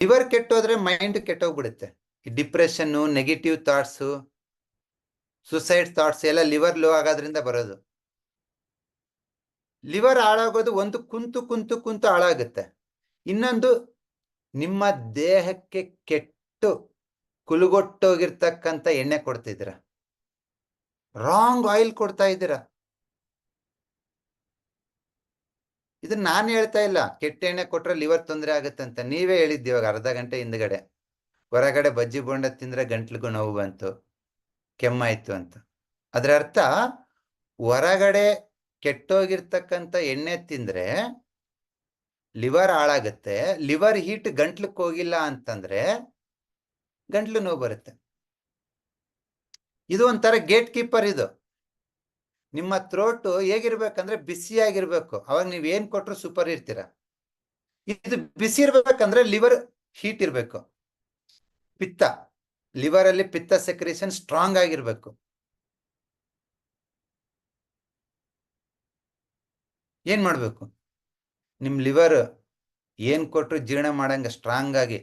Liver ಕೆಟ್ಟೋದ್ರೆ mind ಕೆಟ್ಟೋಗ್ಬಿಡುತ್ತೆ. Depression negative thoughts suicide thoughts ಎಲ್ಲ liver low ಆಗೋದ್ರಿಂದ ಬರೋದು. ಲಿವರ್ ಹಾಳಾಗೋದು ಒಂದು ಕುಂತು ಕುಂತು ಕುಂತು ಹಾಳಾಗುತ್ತೆ. ಇನ್ನೊಂದು, ನಿಮ್ಮ ದೇಹಕ್ಕೆ ಕೆಟ್ಟು ಕುಲುಗೊಟ್ಟೋಗಿರ್ತಕ್ಕಂಥ ಎಣ್ಣೆ ಕೊಡ್ತಿದ್ದೀರ? ರಾಂಗ್ ಆಯಿಲ್ ಕೊಡ್ತಾ ಇದ್ದೀರಾ? ಇದನ್ನ ನಾನು ಹೇಳ್ತಾ ಇಲ್ಲ. ಕೆಟ್ಟ ಎಣ್ಣೆ ಕೊಟ್ರೆ ಲಿವರ್ ತೊಂದರೆ ಆಗುತ್ತೆ ಅಂತ ನೀವೇ ಹೇಳಿದ್ದು ಇವಾಗ ಅರ್ಧ ಗಂಟೆ ಹಿಂದ್ಗಡೆ. ಹೊರಗಡೆ ಬಜ್ಜಿ ಬೋಂಡ ತಿಂದ್ರೆ ಗಂಟ್ಲಿಗೂ ನೋವು ಬಂತು. ಕೆಮ್ಮಾಯ್ತು ಅಂತ. ಅದರ ಅರ್ಥ ಹೊರಗಡೆ ಕೆಟ್ಟೋಗಿರ್ತಕ್ಕಂಥ ಎಣ್ಣೆ ತಿಂದ್ರೆ ಲಿವರ್ ಹಾಳಾಗುತ್ತೆ. ಲಿವರ್ ಹೀಟ್ ಗಂಟ್ಲಕ್ಕೆ ಹೋಗಿಲ್ಲ ಅಂತಂದ್ರೆ ಗಂಟ್ಲು ನೋವು ಬರುತ್ತೆ. ಇದು ಒಂಥರ ಗೇಟ್ ಕೀಪರ್ ಇದು. ನಿಮ್ಮ ಥ್ರೋಟ್ ಹೇಗಿರ್ಬೇಕಂದ್ರೆ ಬಿಸಿಯಾಗಿರ್ಬೇಕು ಅವಾಗ ನೀವು ಏನ್ ಕೊಟ್ರು ಸೂಪರ್ ಇರ್ತೀರ. ಇದು ಬಿಸಿ ಇರ್ಬೇಕಂದ್ರೆ ಲಿವರ್ ಹೀಟ್ ಇರಬೇಕು. ಪಿತ್ತ ಲಿವರ್ ಅಲ್ಲಿ ಪಿತ್ತ ಸೆಕ್ರೇಷನ್ ಸ್ಟ್ರಾಂಗ್ ಆಗಿರ್ಬೇಕು. ಏನ್ ಮಾಡ್ಬೇಕು? ನಿಮ್ ಲಿವರ್ ಏನ್ ಕೊಟ್ರು ಜೀರ್ಣ ಮಾಡಂಗ ಸ್ಟ್ರಾಂಗ್ ಆಗಿ.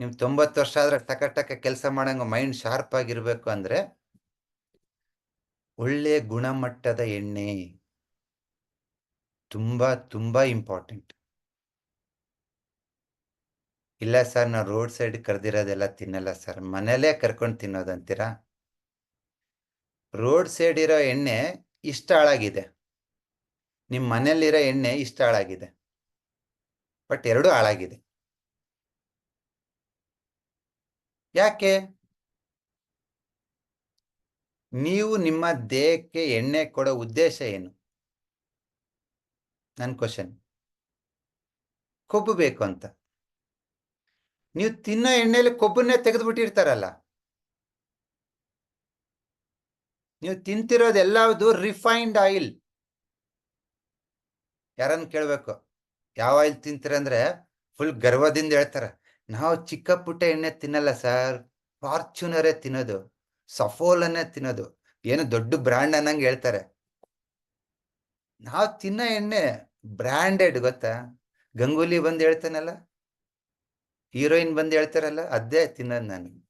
ನಿಮ್ ತೊಂಬತ್ತು ವರ್ಷ ಆದ್ರೆ ಟಕ ಟಕ ಕೆಲಸ ಮಾಡಂಗ ಮೈಂಡ್ ಶಾರ್ಪ್ ಆಗಿರ್ಬೇಕು ಅಂದ್ರೆ ಒಳ್ಳೆ ಗುಣಮಟ್ಟದ ಎಣ್ಣೆ ತುಂಬ ತುಂಬ ಇಂಪಾರ್ಟೆಂಟ್ ಇಲ್ಲ ಸರ್ ನಾವು ರೋಡ್ ಸೈಡ್ ಕರೆದಿರೋದೆಲ್ಲ ತಿನ್ನಲ್ಲ ಸರ್ ಮನೇಲೇ ಕರ್ಕೊಂಡು ತಿನ್ನೋದಂತೀರಾ? ರೋಡ್ ಸೈಡ್ ಇರೋ ಎಣ್ಣೆ ಇಷ್ಟ ಹಾಳಾಗಿದೆ. ನಿಮ್ಮ ಮನೇಲಿರೋ ಎಣ್ಣೆ ಇಷ್ಟ ಹಾಳಾಗಿದೆ. ಬಟ್ ಎರಡೂ ಹಾಳಾಗಿದೆ. ಯಾಕೆ? ನೀವು ನಿಮ್ಮ ದೇಹಕ್ಕೆ ಎಣ್ಣೆ ಕೊಡೋ ಉದ್ದೇಶ ಏನು? ನನ್ನ ಕ್ವಶನ್ ಕೊಬ್ಬು ಬೇಕು ಅಂತ. ನೀವು ತಿನ್ನೋ ಎಣ್ಣೆಲಿ ಕೊಬ್ಬನ್ನೇ ತೆಗೆದುಬಿಟ್ಟಿರ್ತಾರಲ್ಲ. ನೀವು ತಿಂತಿರೋದು ಎಲ್ಲವುದು ರಿಫೈನ್ಡ್ ಆಯಿಲ್ ಯಾರನ್ನು ಕೇಳಬೇಕು? ಯಾವ ಆಯಿಲ್ ತಿಂತೀರಂದ್ರೆ ಫುಲ್ ಗರ್ವದಿಂದ ಹೇಳ್ತಾರೆ. ನಾವು ಚಿಕ್ಕ ಪುಟ್ಟ ಎಣ್ಣೆ ತಿನ್ನಲ್ಲ ಸರ್ ಫಾರ್ಚುನರೇ ತಿನ್ನೋದು. ಸಫೋಲನ್ನೇ ತಿನ್ನೋದು. ಏನು ದೊಡ್ಡ ಬ್ರ್ಯಾಂಡ್ ಅನ್ನಂಗೆ ಹೇಳ್ತಾರೆ. ನಾವು ತಿನ್ನೋ ಎಣ್ಣೆ ಬ್ರ್ಯಾಂಡೆಡ್ ಗೊತ್ತಾ? ಗಂಗೂಲಿ ಬಂದು ಹೇಳ್ತಾನಲ್ಲ? ಹೀರೋಯಿನ್ ಬಂದು ಹೇಳ್ತಾರಲ್ಲ, ಅದೇ ತಿನ್ನೋದು ನಾನು.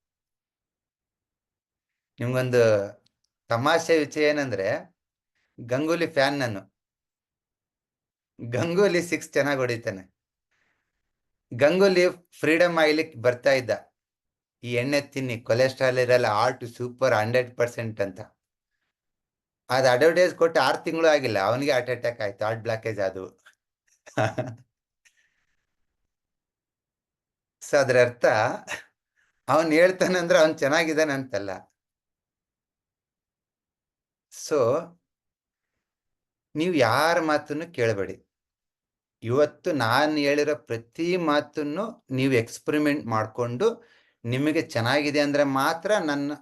ನಿಮ್ಗೊಂದು ತಮಾಷೆ ವಿಷಯ ಏನಂದ್ರೆ, ಗಂಗೂಲಿ ಫ್ಯಾನ್ ನಾನು. ಗಂಗೂಲಿ ಸಿಕ್ಸ್ ಚೆನ್ನಾಗಿ ಹೊಡಿತಾನೆ. ಗಂಗೂಲಿ ಫ್ರೀಡಮ್ ಆಗ್ಲಿಕ್ಕೆ ಬರ್ತಾ ಇದ್ದ. ಈ ಎಣ್ಣೆ ತಿನ್ನಿ ಕೊಲೆಸ್ಟ್ರಾಲ್ ಇರಲ್ಲ ಆರ್ಟ್ ಸೂಪರ್ ಹಂಡ್ರೆಡ್ ಪರ್ಸೆಂಟ್ ಅಂತ. ಅದು ಅಡ್ವರ್ಟೈಸ್ ಕೊಟ್ಟು ಆರು ತಿಂಗಳು ಆಗಿಲ್ಲ, ಅವನಿಗೆ ಹಾರ್ಟ್ ಅಟ್ಯಾಕ್ ಆಯ್ತು ಹಾರ್ಟ್ ಬ್ಲಾಕೇಜ್ ಅದು. ಸೊ ಅದ್ರ ಅರ್ಥ, ಅವನ್ ಹೇಳ್ತಾನಂದ್ರೆ ಅವನ್ ಚೆನ್ನಾಗಿದ್ದಾನೆ ಅಂತಲ್ಲ. ಸೊ ನೀವು ಯಾರ ಮಾತನ್ನು ಕೇಳಬೇಡಿ. ಇವತ್ತು ನಾನು ಹೇಳಿರೋ ಪ್ರತಿ ಮಾತನ್ನು ನೀವು ಎಕ್ಸ್ಪರಿಮೆಂಟ್ ಮಾಡಿಕೊಂಡು ನಿಮಗೆ ಚೆನ್ನಾಗಿದೆ ಅಂದರೆ ಮಾತ್ರ ನನ್ನ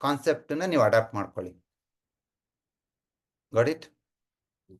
ಕಾನ್ಸೆಪ್ಟನ್ನ ನೀವು ಅಡಾಪ್ಟ್ ಮಾಡ್ಕೊಳ್ಳಿ. Got it